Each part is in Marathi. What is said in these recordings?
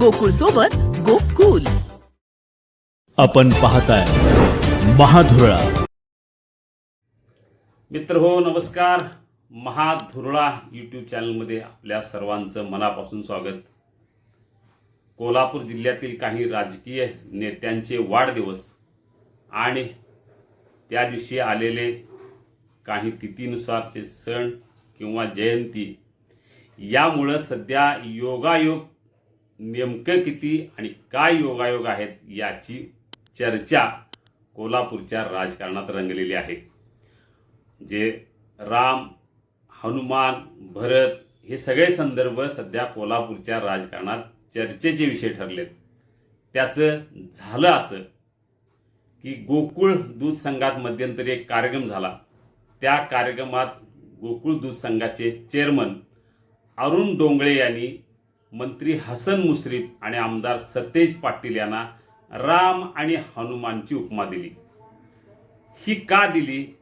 गोकुळ सोबत गोकुल. आपण पाहताय महाधुरळा. मित्र हो नमस्कार. महाधुरळा यूट्यूब चॅनलमध्ये आपल्या सर्वांचं मनापासून स्वागत. कोल्हापूर जिल्ह्यातील काही राजकीय नेत्यांचे वाढदिवस आणि त्या दिवशी आलेले काही तिथीनुसारचे सण किंवा जयंती यामुळं सध्या योगायोग नेमकं किती आणि काय योगायोग आहेत याची चर्चा कोल्हापूरच्या राजकारणात रंगलेली आहे. जे राम हनुमान भरत हे सगळे संदर्भ सध्या कोल्हापूरच्या राजकारणात चर्चेचे विषय ठरलेत. त्याचं झालं असं की गोकुळ दूध संघात मध्यंतरी एक कार्यक्रम झाला. त्या कार्यक्रमात गोकुळ दूध संघाचे चेअरमन अरुण डोंगळे यांनी मंत्री हसन मुश्रीफ आणि आमदार सतेज पाटील यांना राम आणि हनुमानची उपमा दिली. ही का दिली?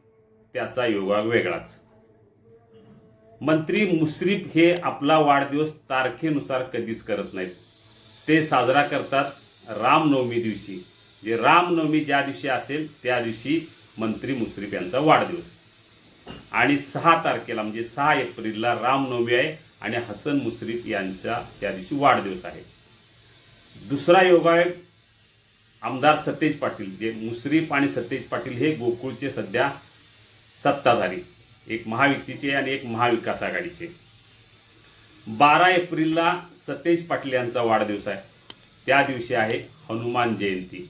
त्याचा योगा वेगळाच. मंत्री मुश्रीफ हे आपला वाढदिवस तारखेनुसार कधीच करत नाहीत. ते साजरा करतात रामनवमी दिवशी. जे रामनवमी ज्या दिवशी असेल त्या दिवशी मंत्री मुश्रीफ यांचा वाढदिवस. आणि सहा तारखेला म्हणजे सहा एप्रिलला रामनवमी आहे. आणि हसन मुश्रीफ यांचा त्या दिवशी वाढदिवस आहे. दुसरा योगायोग आमदार सतेज पाटील जे मुश्रीफ आणि सतेज पाटील हे गोकुळचे सध्या सत्ताधारी एक महायुतीचे आणि एक महाविकास आघाडीचे. बारा एप्रिलला सतेज पाटील यांचा वाढदिवस आहे. त्या दिवशी आहे हनुमान जयंती.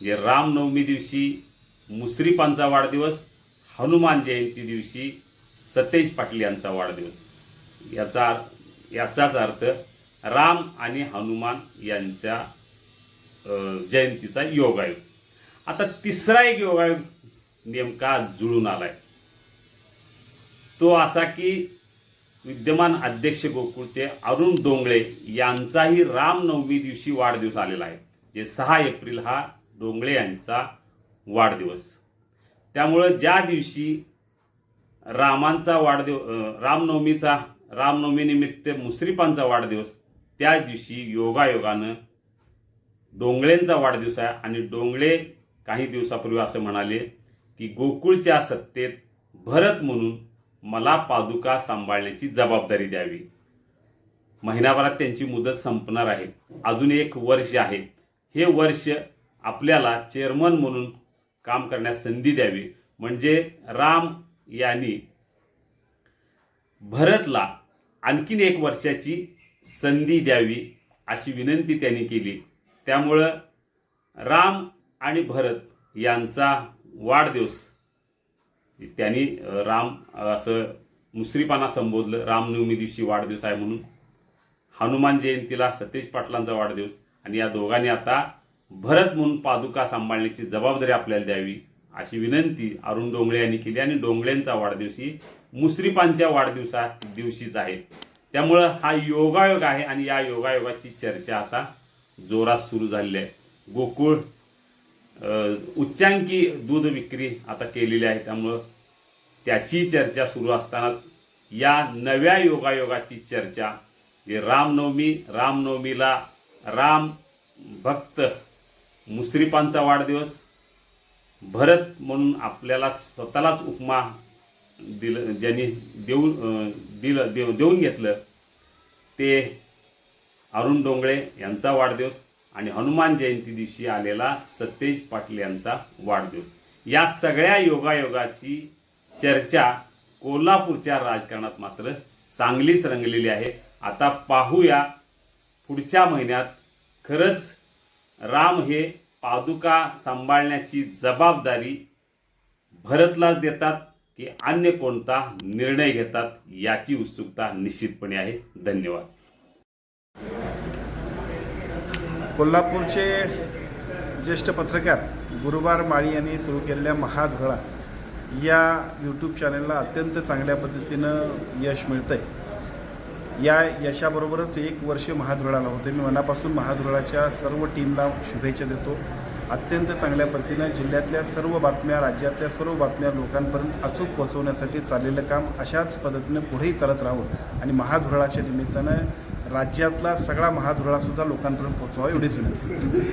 जे रामनवमी दिवशी मुश्रीफांचा वाढदिवस हनुमान जयंती दिवशी सतेज पाटील यांचा वाढदिवस. याचा याचाच अर्थ राम आणि हनुमान यांच्या अ, जयंतीचा योगायोग. आता तिसरा एक योगायोग नेमका जुळून आलाय. तो असा की विद्यमान अध्यक्ष गोकुळचे अरुण डोंगळे यांचाही रामनवमी दिवशी वाढदिवस आलेला आहे. जे सहा एप्रिल हा डोंगळे यांचा वाढदिवस. त्यामुळं ज्या दिवशी रामांचा वाढदिव रामनवमीचा रामनवमीनिमित्त मुश्रीफांचा वाढदिवस. त्या दिवशी योगायोगानं डोंगळेंचा वाढदिवस आहे आणि डोंगळे काही दिवसापूर्वी असं म्हणाले की गोकुळच्या सत्तेत भरत म्हणून मला पादुका सांभाळण्याची जबाबदारी द्यावी. महिनाभरात त्यांची मुदत संपणार आहे. अजून एक वर्ष आहे. हे वर्ष आपल्याला चेअरमन म्हणून काम करण्यास संधी द्यावी. म्हणजे राम यांनी भरतला आणखीन एक वर्षाची संधी द्यावी अशी विनंती त्यांनी केली. त्यामुळं राम आणि भरत यांचा वाढदिवस. त्यांनी राम असं मुश्रीफांना संबोधलं. रामनवमी दिवशी वाढदिवस आहे म्हणून. हनुमान जयंतीला सतेज पाटलांचा वाढदिवस. आणि या दोघांनी आता भरत म्हणून पादुका सांभाळण्याची जबाबदारी आपल्याला द्यावी. अशी विनंती अरुण डोंगळे यांनी केली आणि डोंगळेंचा वाढदिवस ही मुश्रीफांच्या वाढदिवसा दिवशीच आहे. त्यामुळं हा योगायोग आहे आणि या योगायोगाची चर्चा आता जोरात सुरू झालेली आहे. गोकुळ उच्चांकी दूध विक्री आता केलेली आहे. त्यामुळं त्याची चर्चा सुरू असतानाच या नव्या योगायोगाची चर्चा जे रामनवमी रामनवमीला राम भक्त मुश्रीफांचा वाढदिवस भरत म्हणून आपल्याला स्वतःलाच उपमा दिलं ज्यांनी देऊन दिलं देऊ देऊन घेतलं ते अरुण डोंगळे यांचा वाढदिवस आणि हनुमान जयंती दिवशी आलेला सतेज पाटील यांचा वाढदिवस. या सगळ्या योगायोगाची चर्चा कोल्हापूरच्या राजकारणात मात्र चांगलीच रंगलेली आहे. आता पाहूया पुढच्या महिन्यात खरंच राम हे पादुका सांभाळण्याची जबाबदारी भरतलाच देतात की अन्य कोणता निर्णय घेतात याची उत्सुकता निश्चितपणे आहे. धन्यवाद. कोल्हापूरचे ज्येष्ठ पत्रकार गुरुवार माळी यांनी सुरू केलेल्या महाधळा या यूट्यूब चॅनलला अत्यंत चांगल्या पद्धतीनं यश मिळतं आहे या यशाबरोबरच एक वर्ष महाधुराला होते. मी मनापासून महाधुराळाच्या सर्व टीमला शुभेच्छा देतो. अत्यंत चांगल्या पद्धतीनं जिल्ह्यातल्या सर्व बातम्या राज्यातल्या सर्व बातम्या लोकांपर्यंत अचूक पोहोचवण्यासाठी चाललेलं काम अशाच पद्धतीनं पुढेही चालत राहावं आणि महाधुराळाच्या निमित्तानं राज्यातला सगळा महाधुराळासुद्धा लोकांपर्यंत पोहोचवा एवढीच विनंती.